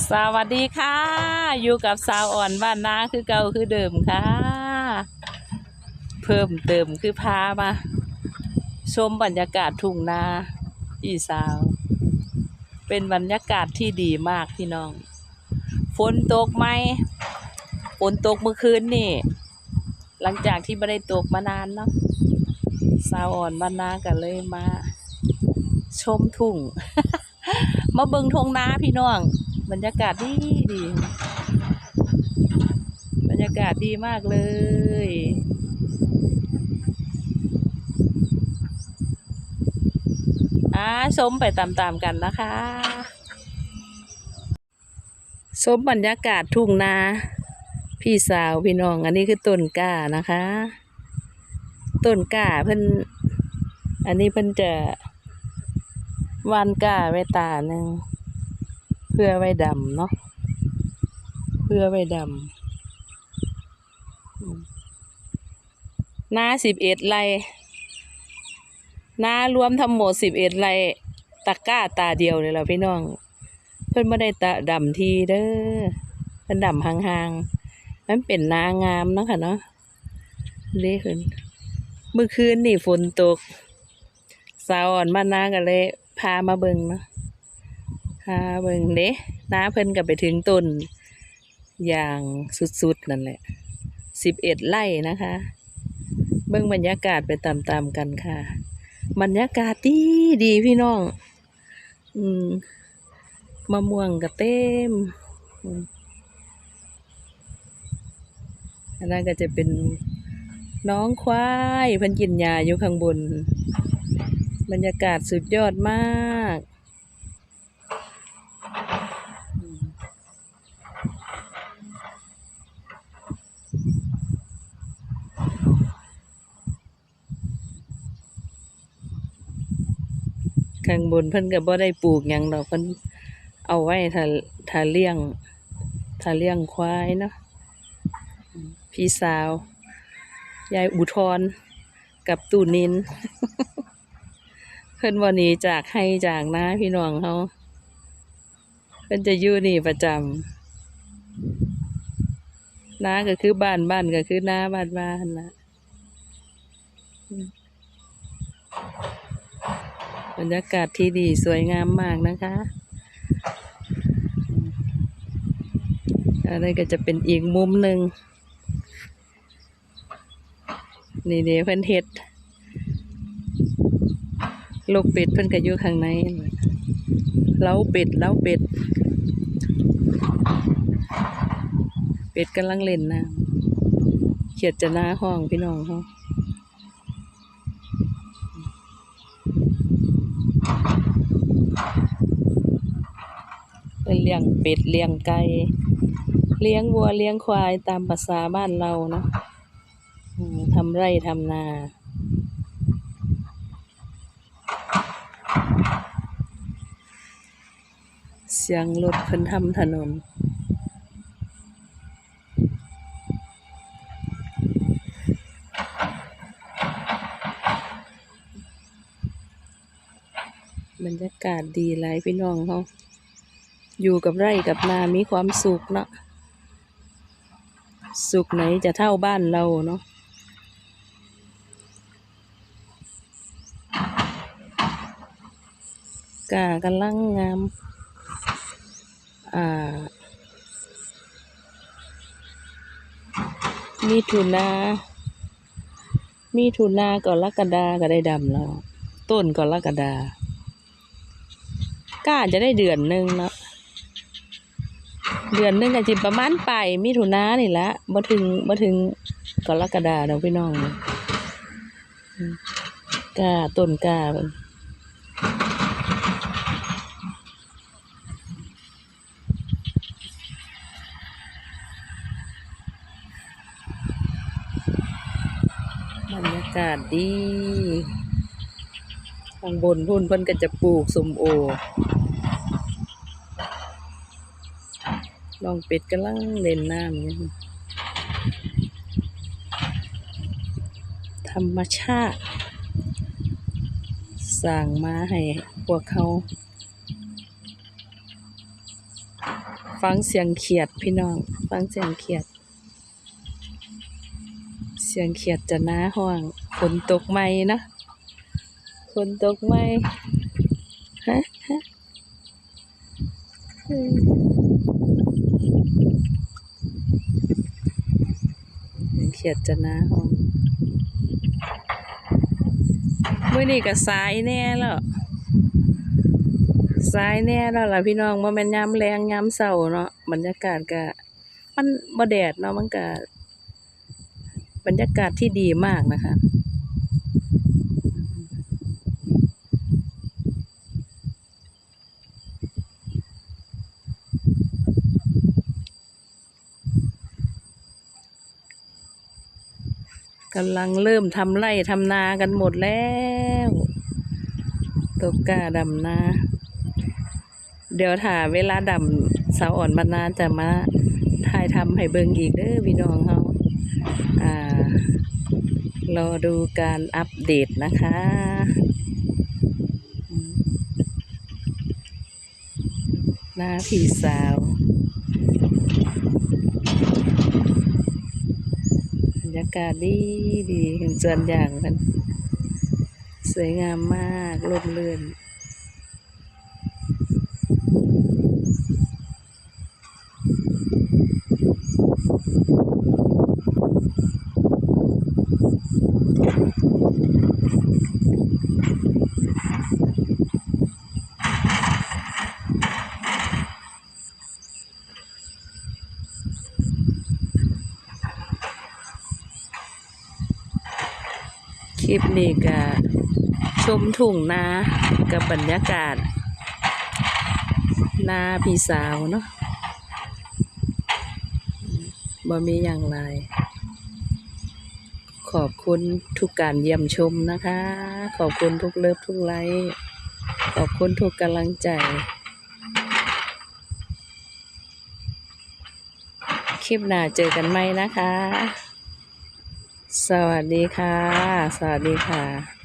สวัสดีค่ะ อยู่กับสาวอ่อนบ้านนาคือเก่าคือเดิมค่ะ เพิ่มเติมคือพามา ชมบรรยากาศทุ่งนาอีสาว เป็นบรรยากาศที่ดีมากพี่น้อง ฝนตกไหมฝนตกเมื่อคืนนี่ หลังจากที่ไม่ได้ตกมานานเนาะสาวอ่อนบ้านนากันเลยมา ชมทุ่งมาเบิงทงนาพี่น้อง บรรยากาศดีดี บรรยากาศดีมากเลย อ่าชมไปตามๆกันนะคะชมบรรยากาศทุ่งนา พี่สาวพี่น้อง อันนี้คือต้นกล้านะคะ ต้นกล้าเพิ่น อันนี้เพิ่นจะวานกล้าไว้ตาหนึ่ง เพื่อไว้ดำเนาะเพื่อไว้ดำนาสิบเอ็ดไรนารวมทั้งหมดสิบเอ็ดไรตะก้าตาเดียวเลยล่ะพี่น้อง เพิ่นไม่ได้ตะดำทีเด้อเพิ่นดำห่างๆมันเป็นนางามเนาะค่ะเนาะเด้ขึ้นเมื่อคืนนี่ฝนตกสาวอ่อนมานากันเลย พามาเบิงเนาะ พาเบิ่งเด้น้าเพิ่นก็ไปถึงต้น อย่างสุดๆ นั่นแหละสิบเอ็ดไร่นะคะ เบิ่งบรรยากาศไปตามๆกันค่ะ บรรยากาศดีดีพี่น้อง อืมมะม่วงก็เต็มอันนั้นก็จะเป็นน้องควายพิ่นกินหญ้าอยู่ข้างบน บรรยากาศสุดยอดมาก ข้างบนเพิ่นก็บ่ได้ปลูกหยังดอกเพิ่นเอาไว้ถ้าถ้าเลี้ยงถ้าเลี้ยงควายเนาะพี่สาว ยายอุทรกับตู่นิน เพิ่นบ่หนีจากให้จากนาพี่น้องเฮาเพิ่นจะอยู่นี่ประจำนาก็คือบ้านบ้านก็คือน้าบ้านบ้านนะ บรรยากาศที่ดีสวยงามมากนะคะ อะไรก็จะเป็นอีกมุมหนึ่ง นี่เดี๋ยวเพิ่นเฮ็ด ลูกเป็ดเพิ่นก็อยู่ข้างในเล้าเป็ดเล้าเป็ด เป็ดกำลังเล่นน้ำเขียดจะหน้าห้องพี่น้องเขา เลี้ยงเป็ดเลี้ยงไก่เลี้ยงวัวเลี้ยงควายตามภาษาบ้านเราเนาะทำไร่ทำนาเสียงรถเพิ่นทำถนน รยากาศดีหลายพี่น้องเขาอยู่กับไร่กับนา มีความสุขเนาะสุขไหนจะเท่าบ้านเราเนาะกากำลังงาม อ่า มีถุนา มีถุนากรกฎาก็ได้ดำแล้ว ต้นกรกฎา ก้าจะได้เดือนหนึ่งเนาะเดือนหนึ่งก็จิประมาณปลายมิถุนานี่ละบ่ถึงบ่ถึงกรกฎาดอกพี่น้องก้าต้นก้าบรรยากาศดี ข้างบนพุ่นเพิ่นก็จะปลูกสมโอน้องเป็ดกำลังเล่นน้ำอยู่ธรรมชาติ สร้างมาให้พวกเขา ฟังเสียงเขียดพี่น้อง ฟังเสียงเขียด เสียงเขียดจะน้าห้องฝนตกไหมนะ ฝนตกไหมฮะฮะเขียดจะน้าห้องเมื่อนี้ก็สายแน่แล้วสายแน่แล้วล่ะพี่น้องว่าแม่นยามแรงยามเช้าเนาะบรรยากาศก็มันบ่แดดเนาะมันก็บรรยากาศที่ดีมากนะคะ กำลังเริ่มทำไร่ทำนากันหมดแล้วตกกาดำนา เดี๋ยวถ้าเวลาดำสาวอ่อนบรรณาจะมาถ่ายทำให้เบิ่งอีกเด้อพี่น้องเฮาอ่ารอดูการอัปเดตนะคะหน้าพี่สาว บรรยากาศดีดีเห็นส่วนอย่างมัน สวยงามมากร่มรื่น คลิปนี้ก็ชมทุ่งนากับบรรยากาศ นาพี่สาวเนาะบ่มีอย่างไร ขอบคุณทุกการเยี่ยมชมนะคะ ขอบคุณทุกเลิฟทุกไลค์ขอบคุณทุกกำลังใจ คลิปหน้าเจอกันไหมนะคะ สวัสดีค่ะ สวัสดีค่ะ